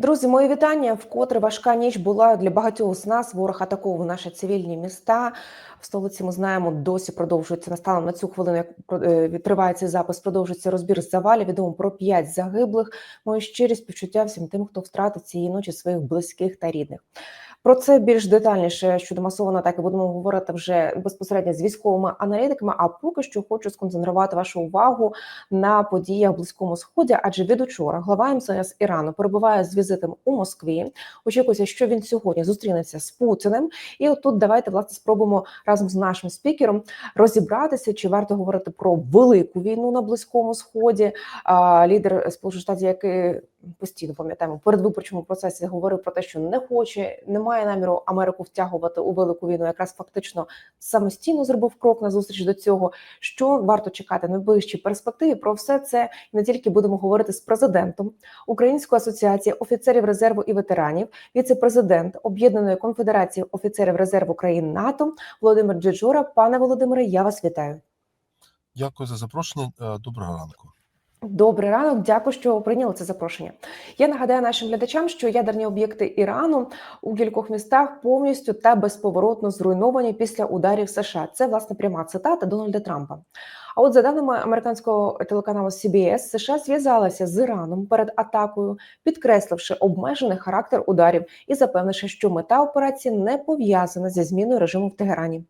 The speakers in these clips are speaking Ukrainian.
Друзі, мої вітання. Вкотре важка ніч була для багатьох з нас. Ворог атаковував наші цивільні міста. В столиці ми знаємо, досі продовжується настаном на цю хвилину. Як е, триває цей запис, продовжується розбір завалів. Відомо про п'ять загиблих. Мої щирі співчуття всім тим, хто втратив цієї ночі своїх близьких та рідних. Про це більш детальніше щодо масованої атаки будемо говорити вже безпосередньо з військовими аналітиками. А поки що хочу сконцентрувати вашу увагу на подіях близькому сході, адже від учора глава МЗС Ірану перебуває з візитом у Москві. Очікується, що він сьогодні зустрінеться з Путіним. І отут давайте власне спробуємо разом з нашим спікером розібратися, чи варто говорити про велику війну на близькому сході. Лідер Сполучених Штатів, який постійно пам'ятаємо в передвиборчому процесі говорив про те, що не хоче, не має наміру Америку втягувати у велику війну. Якраз фактично самостійно зробив крок на зустріч до цього. Що варто чекати на найближчій перспективі? Про все це не тільки будемо говорити з президентом Української асоціації офіцерів резерву і ветеранів, віце-президент Об'єднаної конфедерації офіцерів резерву країн НАТО Володимир Джеджура. Пане Володимире, я вас вітаю. Дякую за запрошення. Е, доброго ранку. Добрий ранок, дякую, що прийняли це запрошення. Я нагадаю нашим глядачам, що ядерні об'єкти Ірану у кількох містах повністю та безповоротно зруйновані після ударів США. Це власне пряма цитата Дональда Трампа. А от за даними американського телеканалу CBS, США зв'язалася з Іраном перед атакою, підкресливши обмежений характер ударів і запевнивши, що мета операції не пов'язана зі зміною режиму в Тегерані.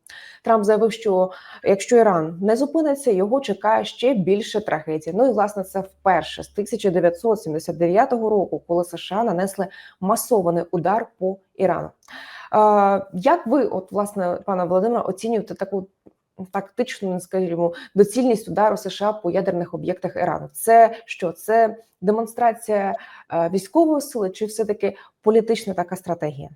Трамп заявив, що якщо Іран не зупиниться, його чекає ще більше трагедії. Ну і власне це вперше з 1979 року, коли США нанесли масований удар по Ірану. Як ви, от власне, пане Володимире, оцінюєте таку тактичну, скажімо, доцільність удару США по ядерних об'єктах Ірану. Це що? Це демонстрація е, військової сили, чи все таки політична така стратегія?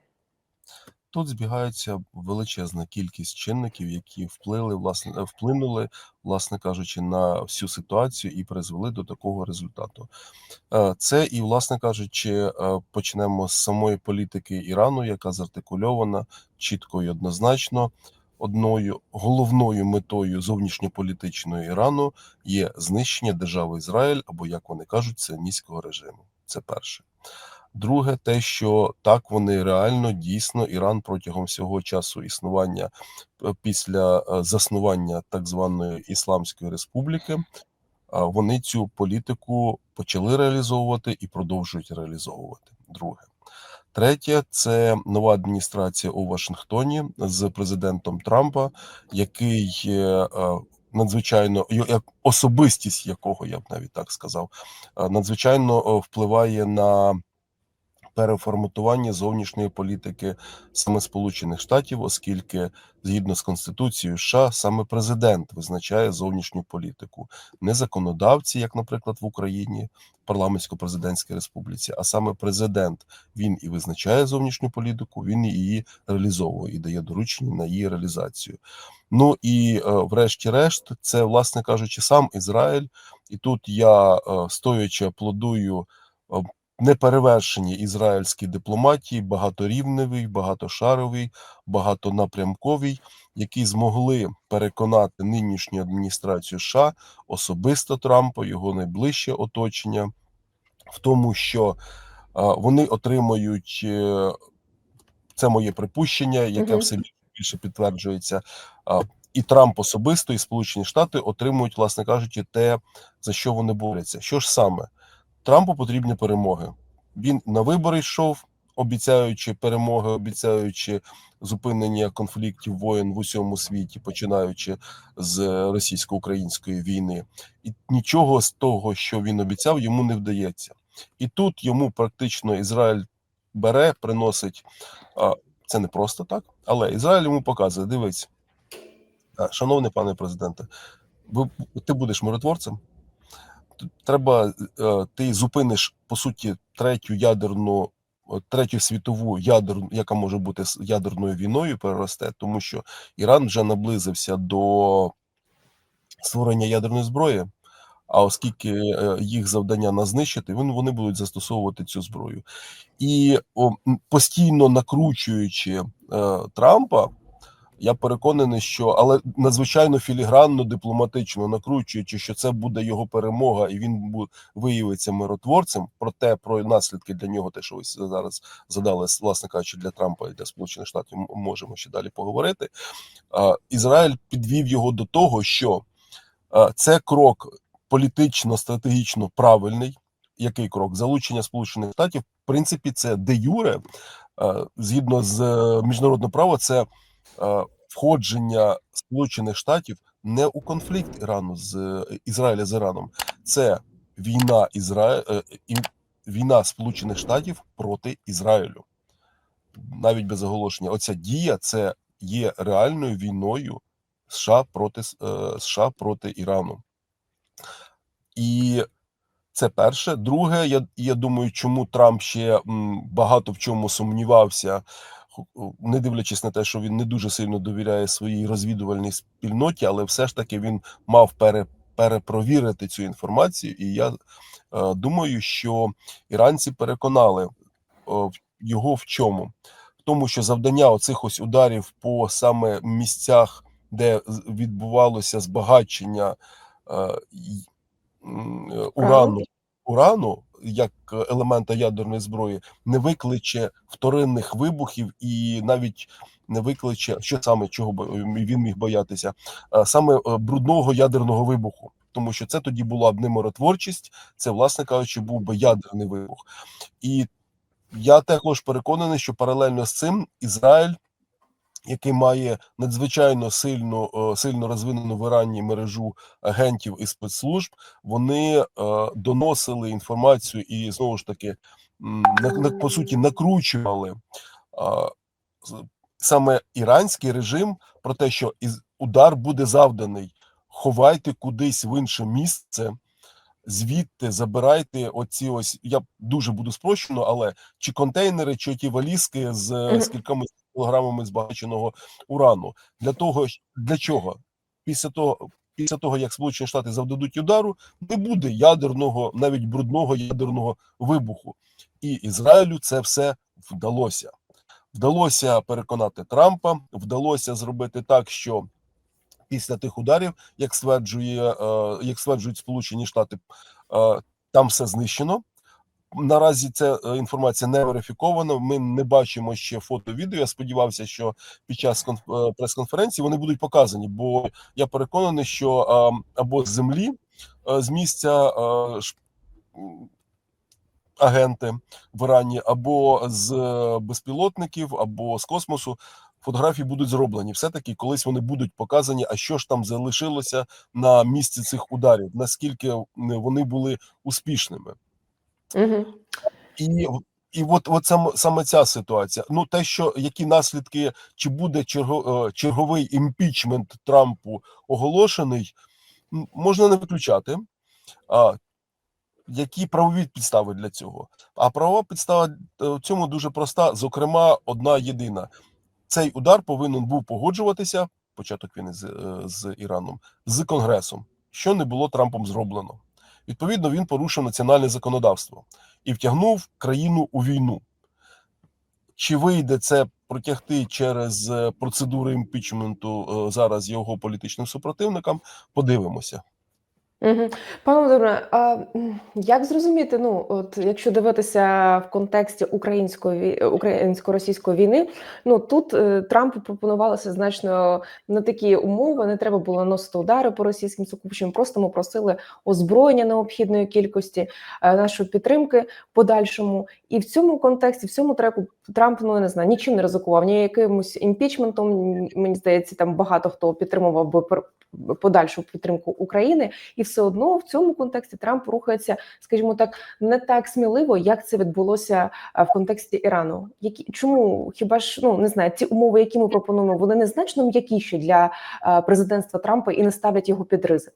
Тут збігається величезна кількість чинників, які вплили власне вплинули, власне кажучи, на всю ситуацію і призвели до такого результату. Е, це і, власне кажучи, е, почнемо з самої політики Ірану, яка зартикульована чітко і однозначно одною головною метою зовнішньополітичної Ірану є знищення держави Ізраїль або як вони кажуть, сионістського режиму. Це перше. Друге, те, що так вони реально дійсно Іран протягом всього часу існування е, після е, заснування так званої Ісламської Республіки, вони цю політику почали реалізовувати і продовжують реалізовувати. Друге. Третє це нова адміністрація у Вашингтоні з президентом Трампа, який е, е, надзвичайно як особистість якого я б навіть так сказав, е, надзвичайно впливає на переформатування зовнішньої політики саме Сполучених Штатів, оскільки згідно з конституцією США саме президент визначає зовнішню політику, не законодавці, як, наприклад, в Україні, парламентсько-президентській республіці, а саме президент. Він і визначає зовнішню політику, він її реалізовує і дає доручення на її реалізацію. Ну і е, врешті-решт, це, власне кажучи, сам Ізраїль, і тут я е, стоячи аплодую неперевершені ізраїльській дипломатії, багаторівневий, багатошаровий, багатонапрямковий, які змогли переконати нинішню адміністрацію США, особисто Трампа, його найближче оточення, в тому, що вони отримають е, це моє припущення, яке все більше підтверджується. І Трамп особисто, і Сполучені Штати отримують, власне кажучи, те, за що вони борються. Що ж саме? Трампу потрібні перемоги. Він на вибори йшов, обіцяючи перемоги, обіцяючи зупинення конфліктів воєн в усьому світі, починаючи з російсько-української війни, і нічого з того, що він обіцяв, йому не вдається. І тут йому практично Ізраїль бере, приносить це не просто так, але Ізраїль йому показує: дивись, шановний пане президенте, ви ти будеш миротворцем треба е, ти зупиниш по суті третю ядерну. Третю світову ядерну, яка може бути ядерною війною, переросте, тому що Іран вже наблизився до створення ядерної зброї. А оскільки е, їх завдання на знищити, вони будуть застосовувати цю зброю і постійно накручуючи е, Трампа Я переконаний, що але надзвичайно філігранно, дипломатично накручуючи, що це буде його перемога, і він виявиться миротворцем. Проте про наслідки для нього, те, що ви зараз задали, власне кажучи, для Трампа і для Сполучених Штатів, можемо ще далі поговорити. Ізраїль підвів його до того, що це крок політично стратегічно правильний. Який крок? Залучення Сполучених Штатів, в принципі, це де юре, згідно з е, міжнародного права, це входження Сполучених Штатів не у конфлікт Ірану з е, Ізраїля з Іраном, це війна Ізра... е, війна Сполучених Штатів проти Ізраїлю. Навіть без оголошення. Оця дія це є реальною війною США проти е, США проти Ірану. І це перше. Друге, я, я думаю, чому Трамп ще багато в чому сумнівався, не дивлячись на те, що він не дуже сильно довіряє своїй розвідувальній спільноті, але все ж таки він мав пере, перепровірити цю інформацію. І я е, думаю, що іранці переконали о, його в чому? В тому, що завдання оцих ось ударів по саме місцях, де відбувалося збагачення е, е, урану, урану як елемента ядерної зброї, не викличе вторинних вибухів і навіть не викличе, що саме чого він міг боятися, саме е, брудного ядерного вибуху. Тому що це тоді була б не миротворчість, це, власне кажучи, був би ядерний вибух. І я також переконаний, що паралельно з цим Ізраїль, який має надзвичайно сильну, е, сильно розвинену в Ірані мережу агентів і спецслужб, вони е, доносили інформацію і знову ж таки, на, по суті, накручували саме іранський режим про те, що удар буде завданий. Ховайте кудись в інше місце, звідти забирайте оці ось. Я дуже буду спрощено, але чи контейнери, чи ті валізки з, з кількома кілограмами збагаченого урану. Для того для чого? Після того, після того, як Сполучені Штати завдадуть удару, не буде ядерного, навіть брудного ядерного вибуху. І Ізраїлю це все вдалося. Вдалося переконати Трампа, вдалося зробити так, що після тих ударів, як стверджує, е, як стверджують Сполучені Штати, е, там все знищено. Наразі ця е, інформація не верифікована. Ми не бачимо ще фото відео. Я сподівався, що під час е, прес-конференції вони будуть показані, бо я переконаний, що або з землі, е, з місця агенти в Ірані, або з безпілотників, або з космосу. Фотографії будуть зроблені. Все таки колись вони будуть показані. А що ж там залишилося на місці цих ударів? Наскільки вони були успішними? Угу. І і от, от саме, саме ця ситуація. Ну, те, що які наслідки, чи буде черго, е, черговий імпічмент Трампу оголошений, можна не виключати. А, які правові підстави для цього? А правова підстава е, в цьому дуже проста. Зокрема, одна єдина: цей удар повинен був погоджуватися, початок війни з, е, з Іраном, з Конгресом, що не було Трампом зроблено. Відповідно, він порушив національне законодавство і втягнув країну у війну. Чи вийде це протягти через е, процедури імпічменту е, зараз його політичним супротивникам? Подивимося. Пане Володимире, а як зрозуміти, ну от якщо дивитися в контексті української українсько-російської війни, ну тут е, Трампу пропонувалося значно на такі умови. Не треба було наносити удари по російським сукупчим. Просто ми просили озброєння необхідної кількості, е, нашої підтримки подальшому. І в цьому контексті, в цьому треку Трамп ну не знаю, нічим не ризикував, ні якимось імпічментом. Мені здається, там багато хто підтримував би пер- подальшу підтримку України. І все одно в цьому контексті Трамп рухається, скажімо так, не так сміливо, як це відбулося в контексті Ірану. Які чому хіба ж ну не знаю, ці умови, які ми пропонуємо, вони не значно м'якіші для президентства Трампа і не ставлять його під ризик.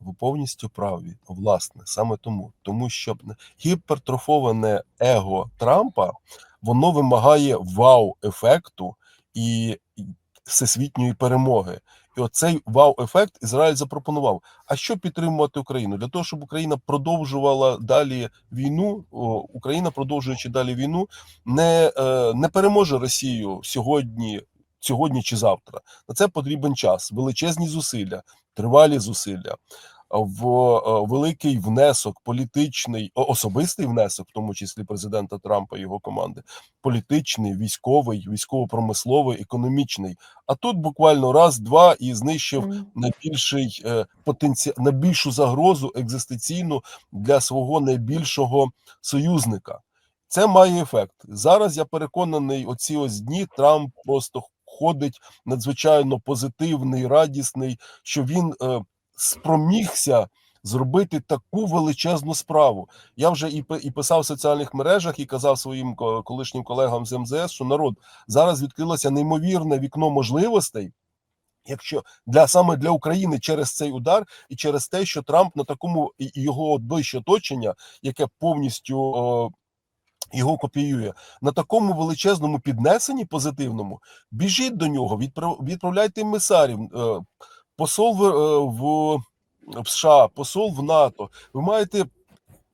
Ви повністю праві, власне, саме тому, тому що гіпертрофоване его Трампа воно вимагає вау-ефекту і всесвітньої перемоги. І оцей вау-ефект Ізраїль запропонував. А що підтримувати Україну? Для того, щоб Україна продовжувала далі війну, Україна, продовжуючи далі війну, не, е, не переможе Росію сьогодні, сьогодні чи завтра. На це потрібен час, величезні зусилля, тривалі зусилля. В е, великий внесок, політичний, особистий внесок, в тому числі президента Трампа і його команди, політичний, військовий, військово-промисловий, економічний. А тут буквально раз, два і знищив найбільший е, потенці... найбільшу загрозу екзистенційну для свого найбільшого союзника. Це має ефект. Зараз я переконаний, оці ось дні Трамп просто ходить надзвичайно позитивний, радісний, що він е, спромігся зробити таку величезну справу. Я вже і, і писав в соціальних мережах, і казав своїм колишнім колегам з МЗС, що народ зараз відкрилося неймовірне вікно можливостей. Якщо для саме для України через цей удар і через те, що Трамп на такому його ближче оточення, яке повністю о, його копіює, на такому величезному піднесенні позитивному, біжіть до нього, відправ, відправляйте емісарів, е, посол в, е, в, в США, посол в НАТО. Ви маєте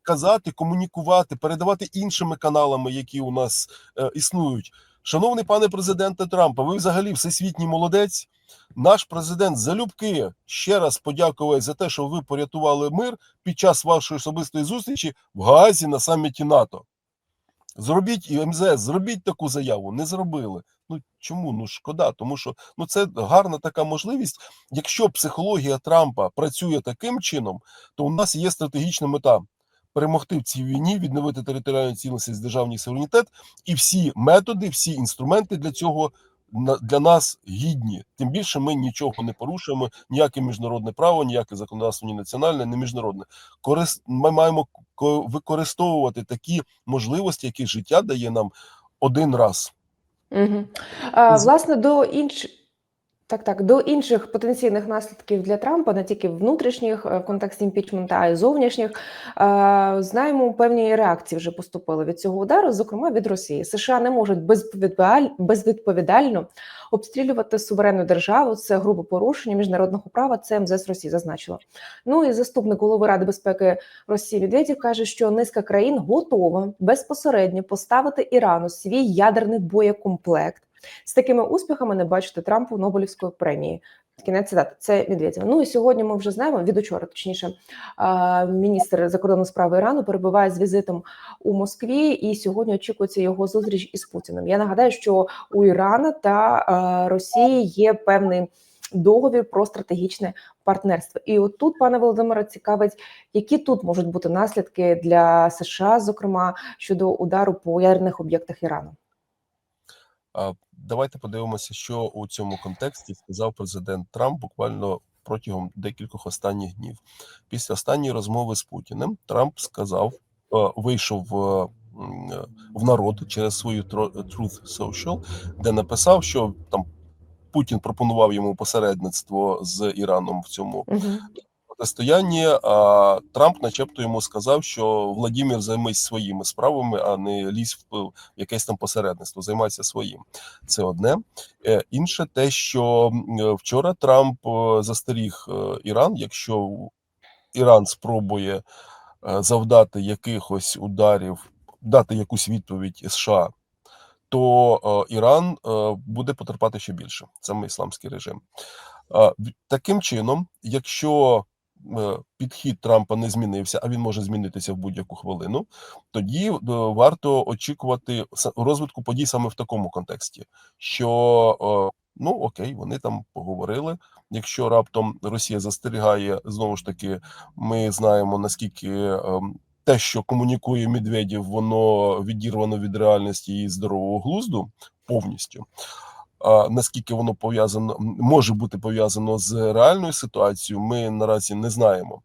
казати, комунікувати, передавати іншими каналами, які у нас е, існують. Шановний пане президенте Трампа, ви взагалі всесвітній молодець. Наш президент залюбки ще раз подякує за те, що ви порятували мир під час вашої особистої зустрічі в Гаазі на саміті НАТО. Зробіть і МЗС, зробіть таку заяву. Не зробили. Ну чому? Ну шкода, тому що ну це гарна така можливість. Якщо психологія Трампа працює таким чином, то у нас є стратегічна мета перемогти в цій війні, відновити територіальну цілісність, державний суверенітет, і всі методи, всі інструменти для цього для нас гідні. Тим більше ми нічого не порушуємо, ніяке міжнародне право, ніяке законодавство, ні національне, ні міжнародне. Корис... Ми маємо використовувати такі можливості, які життя дає нам один раз. Угу. А, власне, до інш... так, так, до інших потенційних наслідків для Трампа, не тільки внутрішніх е, в контексті імпічменту, а й зовнішніх. Е, Знаємо, певні реакції вже поступили від цього удару, зокрема від Росії. США не можуть безвідповідаль- безвідповідально обстрілювати суверенну державу. Це грубе порушення міжнародного права. Це МЗС Росії зазначило. Ну і заступник голови Ради безпеки Росії Медведєв каже, що низка країн готова безпосередньо поставити Ірану свій ядерний боєкомплект. З такими успіхами не бачити Трампу Нобелівської премії. Кінець цитати. Це Медведєв. Ну і сьогодні ми вже знаємо від учора, точніше, міністр закордонних справ Ірану перебуває з візитом у Москві, і сьогодні очікується його зустріч із Путіним. Я нагадаю, що у Ірана та Росії є певний договір про стратегічне партнерство. І от тут, пане Володимире, цікавить, які тут можуть бути наслідки для США, зокрема щодо удару по ядерних об'єктах Ірану. Давайте подивимося, що у цьому контексті сказав президент Трамп буквально протягом декількох останніх днів. Після останньої розмови з Путіним Трамп сказав, вийшов е, в народ через свою Truth Social, де написав, що там Путін пропонував йому посередництво з Іраном в цьому Угу. Протистоянні. А Трамп, начебто, йому сказав, що Владимир займись своїми справами, а не лізь в якесь там посередництво. Займайся своїм. Це одне. Е, Інше те, що е, вчора Трамп е, застеріг Іран, якщо Іран спробує завдати якихось ударів, дати якусь відповідь США. То Іран буде потерпати ще більше. Саме ісламський режим. Таким чином, якщо підхід Трампа не змінився, а він може змінитися в будь-яку хвилину, тоді е, варто очікувати розвитку подій саме в такому контексті, що е, ну окей, вони там поговорили. Якщо раптом Росія застерігає, знову ж таки, ми знаємо наскільки. ем, те, що комунікує Медведєв, воно відірвано від реальності і здорового глузду повністю. Наскільки воно пов'язано може бути пов'язано з реальною ситуацією, ми наразі не знаємо.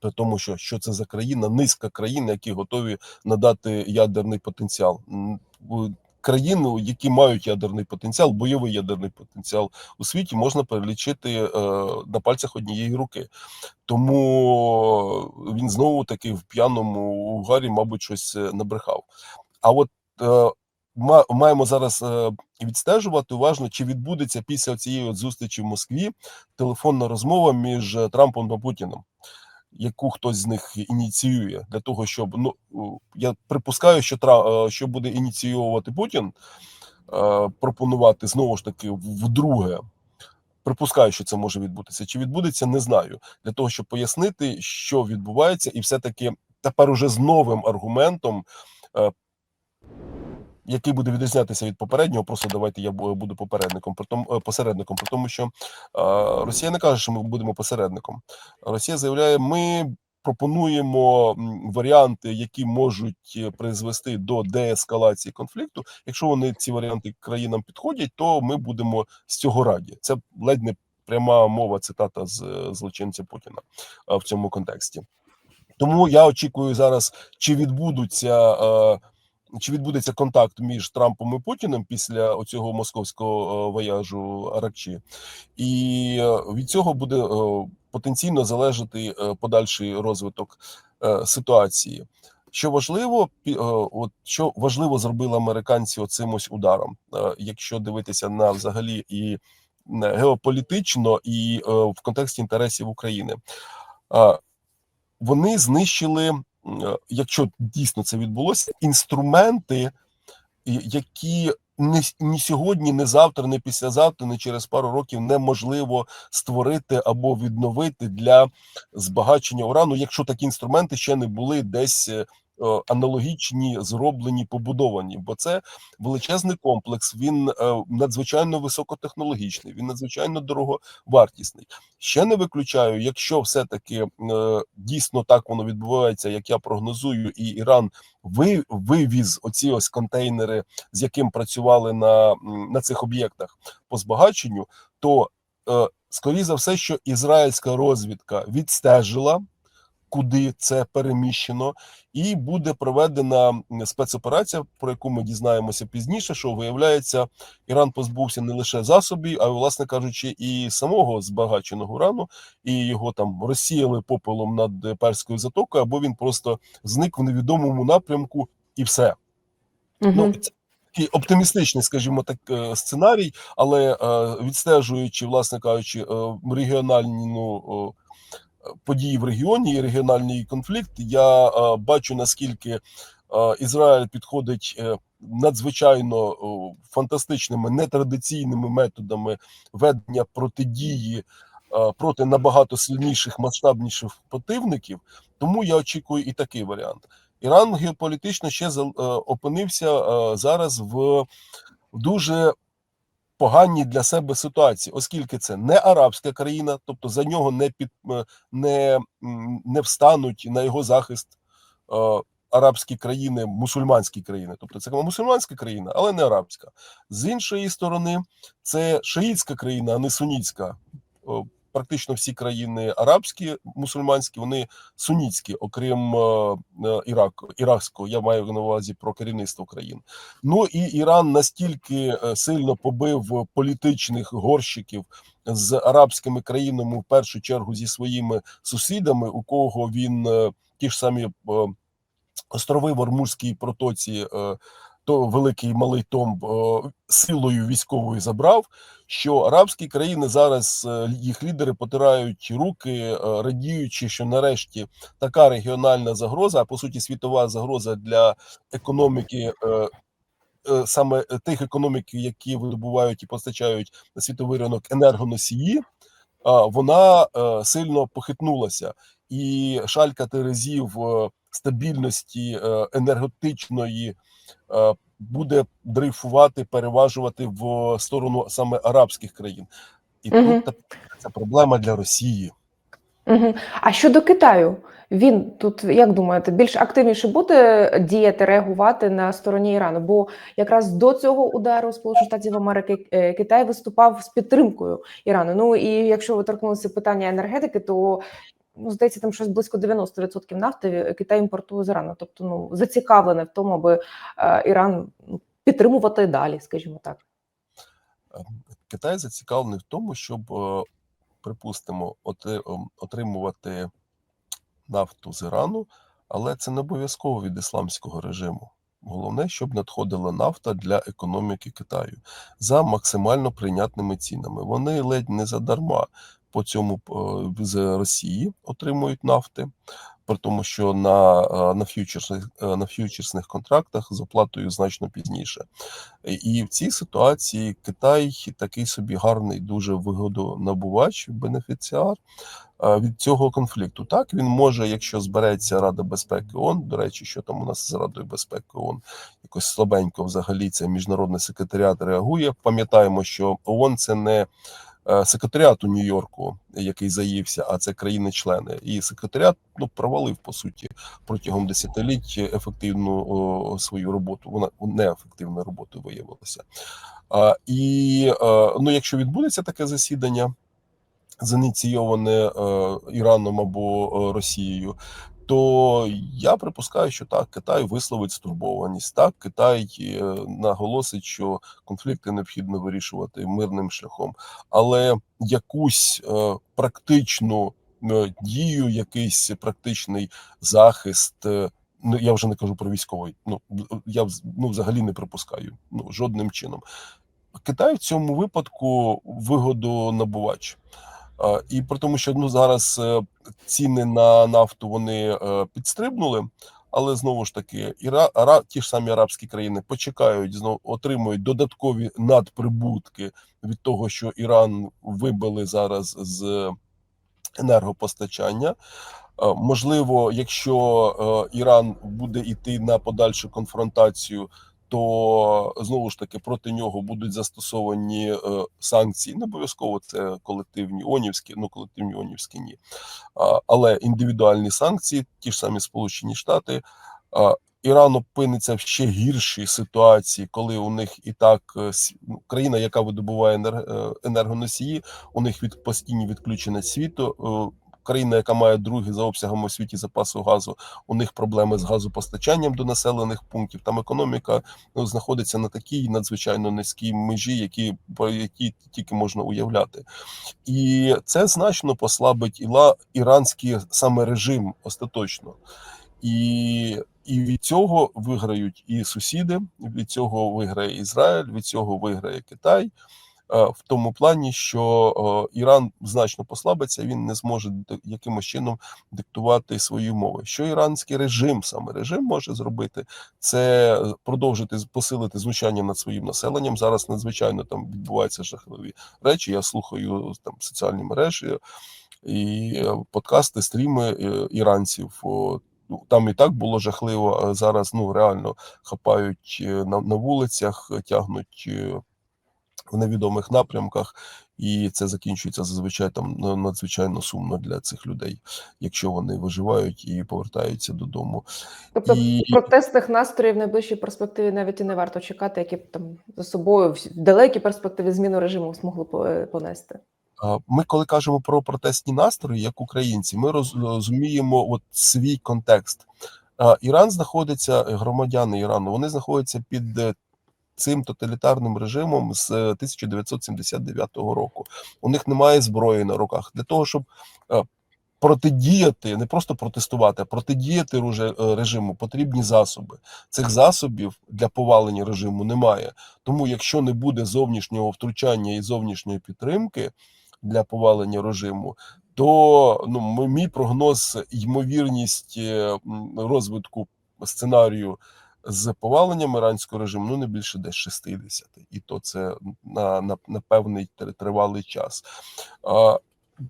При тому, що що це за країна, низка країн, які готові надати ядерний потенціал. Країну, які мають ядерний потенціал, бойовий ядерний потенціал у світі, можна перелічити е, на пальцях однієї руки. Тому він знову таки в п'яному угарі, мабуть, щось е, набрехав. А от е, маємо зараз е, відстежувати уважно, чи відбудеться після цієї от зустрічі в Москві телефонна розмова між е, Трампом та Путіним, яку хтось з них ініціює для того, щоб ну я припускаю, що Тра, е, що буде ініціювати Путін. пропонувати знову ж таки вдруге. Припускаю, що це може відбутися. Чи відбудеться, не знаю. Для того, щоб пояснити, що відбувається, і все-таки тепер уже з новим аргументом, який буде відрізнятися від попереднього. Просто давайте я буду попередником, при тому е, посередником, при тому, що Росія не каже, що ми будемо посередником. Росія заявляє, ми пропонуємо варіанти, які можуть е, призвести до деескалації конфлікту. Якщо вони ці варіанти країнам підходять, то ми будемо з цього раді. Це ледь не пряма мова цитата з е, злочинця Путіна в цьому контексті. Тому я очікую зараз, чи відбудуться. Чи відбудеться контакт між Трампом і Путіним після оцього московського е, вояжу Аракчі, і е, від цього буде е, потенційно залежати подальший розвиток ситуації. Що важливо, от що важливо зробили американці оцим ось ударом, якщо дивитися на взагалі і геополітично, і в контексті інтересів України. Вони знищили, якщо дійсно це відбулося, інструменти, які не, ні сьогодні, не завтра, не післязавтра, не через пару років неможливо створити або відновити для збагачення урану, якщо такі інструменти ще не були десь е, е, аналогічні, зроблені, побудовані. Бо це величезний комплекс. Він е, надзвичайно високотехнологічний, він надзвичайно дороговартісний. Ще не виключаю, якщо все-таки е, дійсно так воно відбувається, як я прогнозую, і Іран ви, вивіз оці ось контейнери, з яким працювали на, на цих об'єктах по збагаченню, то е, скоріше за все, що ізраїльська розвідка відстежила. Куди це переміщено, і буде проведена спецоперація, про яку ми дізнаємося пізніше. Що виявляється, Іран позбувся не лише засобів, а власне кажучи, і самого збагаченого урану, і його там розсіяли попелом над перською затокою, або він просто зник в невідомому напрямку, і все. Ну це такий оптимістичний, скажімо так, е, сценарій, але е, відстежуючи, власне кажучи, е, події в регіоні і регіональний конфлікт, я е, бачу наскільки е, Ізраїль підходить е, надзвичайно фантастичними нетрадиційними методами ведення протидії проти набагато сильніших масштабніших противників. Тому я очікую і такий варіант. Іран геополітично ще опинився зараз в дуже поганій для себе ситуації, оскільки це не арабська країна, тобто за нього не під е, не, не встануть на його захист е, арабські країни, мусульманські країни, тобто це мусульманська країна, але не арабська. З іншої сторони, це шиїтська країна, а не сунітська. Практично всі країни арабські, мусульманські, вони сунітські, окрім е, е, Ірак, іракського. Я маю на увазі про керівництво країн. Ну і Іран настільки е, сильно побив політичних горщиків з арабськими країнами, в першу чергу зі своїми сусідами, у кого він ті ж самі острови в Ормузькій протоці. То великий малий Том е, силою військовою забрав, що арабські країни зараз е, їх лідери потирають руки, е, радіючи, що нарешті така регіональна загроза, а по суті світова загроза для економіки, саме тих економік, які видобувають і постачають на світовий ринок енергоносії, вона сильно похитнулася, і шалька терезів стабільності е, енергетичної е, буде дрейфувати, переважувати в сторону саме арабських країн. І Мгм. тут це проблема для Росії. Мгм. А щодо Китаю, він тут, як думаєте, більш активніше буде діяти, реагувати на стороні Ірану? Бо якраз до цього удару Сполучених Штатів Америки е, Китай виступав з підтримкою Ірану. Ну і якщо ви торкнулися питання енергетики, то ну здається, там щось близько 90% нафти Китай імпортує з Ірану. Тобто, ну зацікавлений в тому, аби е, Іран ну, підтримувати далі, скажімо так. Е, Китай зацікавлений в тому, щоб, е, припустимо, отримувати нафту з Ірану, але це не обов'язково від ісламського режиму. Головне, щоб надходила нафта для економіки Китаю за максимально прийнятними цінами. Вони ледь не задарма по цьому е, з Росії отримують нафти. при тому, що на, е, на, фьючерсних, е, на фьючерсних контрактах з оплатою значно пізніше. І в цій ситуації Китай такий собі гарний, дуже вигодонабувач, бенефіціар від цього конфлікту. Так він може, якщо збереться Рада безпеки ООН, до речі, що там у нас з Радою безпеки ООН, якось слабенько взагалі це міжнародний секретаріат реагує. Пам'ятаємо, що ООН це не е, секретаріат Нью-Йорку, який заївся, а це країни-члени. І секретаріат ну провалив по суті протягом десятиліть ефективну о, свою роботу. Вона неефективною роботою виявилася. А, і е, ну, якщо відбудеться таке засідання, зініційоване е, Іраном або Росією, то я припускаю, що так, Китай висловить стурбованість. Так, Китай е, наголосить, що конфлікти необхідно вирішувати мирним шляхом, але якусь е, практичну е, дію, якийсь практичний захист. Ну, я вже не кажу про військовий. Ну я ну, взагалі не припускаю. Ну жодним чином. Китай в цьому випадку вигодонабувач. А, І при тому, що ну зараз е, ціни на нафту вони е, підстрибнули, але знову ж таки, Іра, Ара, ті ж самі арабські країни почекають, знову отримують додаткові надприбутки від того, що Іран вибили зараз з енергопостачання. Е, Можливо, якщо Іран буде йти на подальшу конфронтацію, то знову ж таки проти нього будуть застосовані е, санкції. Не обов'язково це колективні онівські, ну колективні онівські ні. Але індивідуальні санкції, ті ж самі Сполучені Штати. Іран опиниться в ще гіршій ситуації, коли у них і так е, ну, країна, яка видобуває е, енергоносії, у них від постійні відключення світу. Країна, яка має другий за обсягом у світі запасу газу, у них проблеми з газопостачанням до населених пунктів. Там економіка ну, знаходиться на такій надзвичайно низькій межі, які про які тільки можна уявляти, і це значно послабить іла іранський саме режим остаточно. І, і від цього виграють і сусіди, від цього виграє Ізраїль, від цього виграє Китай. Е, В тому плані, що е, Іран значно послабиться, він не зможе якимось чином диктувати свої умови. Що іранський режим, саме режим може зробити, це продовжити посилити знущання над своїм населенням. Зараз надзвичайно там відбуваються жахливі речі. Я слухаю там соціальні мережі і е, подкасти, стріми е, іранців. Ну, Там і так було жахливо, а зараз ну реально хапають е, на, на вулицях, тягнуть е, в невідомих напрямках, і це закінчується зазвичай там ну, надзвичайно сумно для цих людей, якщо вони виживають і повертаються додому. Тобто І- протестних настроїв в найближчій перспективі навіть і не варто чекати, які б там за собою в далекій перспективі зміну режиму змогли е, понести. Ми, коли кажемо про протестні настрої, як українці, ми розуміємо от свій контекст. Іран знаходиться, громадяни Ірану, вони знаходяться під е, цим тоталітарним режимом з е, 1979 року. У них немає зброї на руках для того, щоб е, протидіяти, не просто протестувати, а протидіяти е, режиму, потрібні засоби. Цих засобів для повалення режиму немає. Тому, якщо не буде зовнішнього втручання і зовнішньої підтримки для повалення режиму, то ну мій прогноз, ймовірність е, розвитку сценарію з поваленням іранського режиму ну не більше десь 60, і то це на, на, на певний тривалий час. А,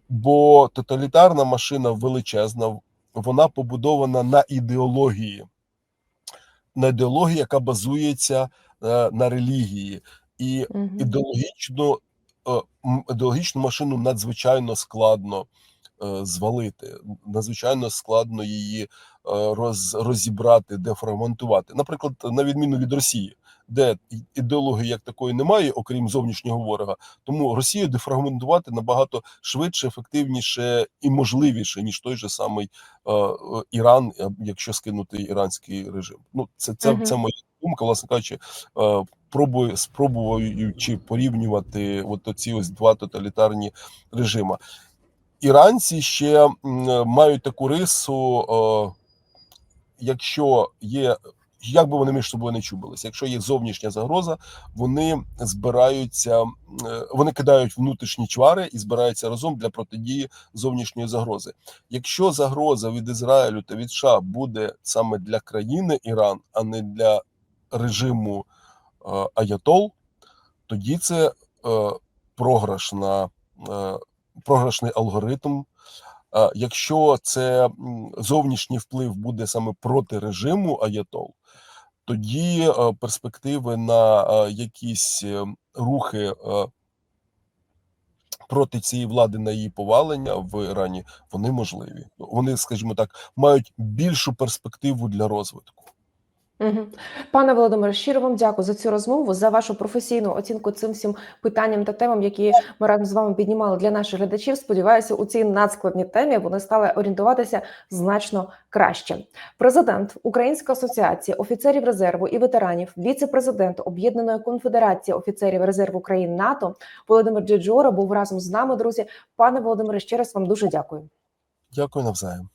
бо тоталітарна машина величезна, вона побудована на ідеології, на ідеології, яка базується е, на релігії, і Мгм. ідеологічну, е, ідеологічну машину надзвичайно складно звалити, надзвичайно складно її е, роз, розібрати, дефрагментувати. Наприклад, на відміну від Росії, де ідеології як такої немає, окрім зовнішнього ворога, тому Росію дефрагментувати набагато швидше, ефективніше і можливіше, ніж той же самий е, е, Іран, е, якщо скинути іранський режим. Ну, це, це, Мгм. це моя думка, власне кажучи, е, пробую спробуючи порівнювати от ці ось два тоталітарні режими. Іранці ще мають таку рису, е, якщо є як би вони між собою не чубилися. Якщо є зовнішня загроза, вони збираються, е, вони кидають внутрішні чвари і збираються разом для протидії зовнішньої загрози. Якщо загроза від Ізраїлю та від США буде саме для країни Іран, а не для режиму е, Аятол, тоді це програшна, е, програшний алгоритм. Якщо це зовнішній вплив буде саме проти режиму Аятол, тоді перспективи на якісь е, рухи проти цієї влади на її повалення в Ірані вони можливі. Вони, скажімо так, мають більшу перспективу для розвитку. Пане Володимире, щиро вам дякую за цю розмову, за вашу професійну оцінку цим всім питанням та темам, які ми разом з вами піднімали для наших глядачів. Сподіваюся, у цій надскладній темі вони стали орієнтуватися значно краще. Президент Української асоціації офіцерів резерву і ветеранів, віце-президент Об'єднаної конфедерації офіцерів резерву країн НАТО Володимир Джеджора був разом з нами. Друзі, пане Володимире, ще раз вам дуже дякую. Дякую навзаєм.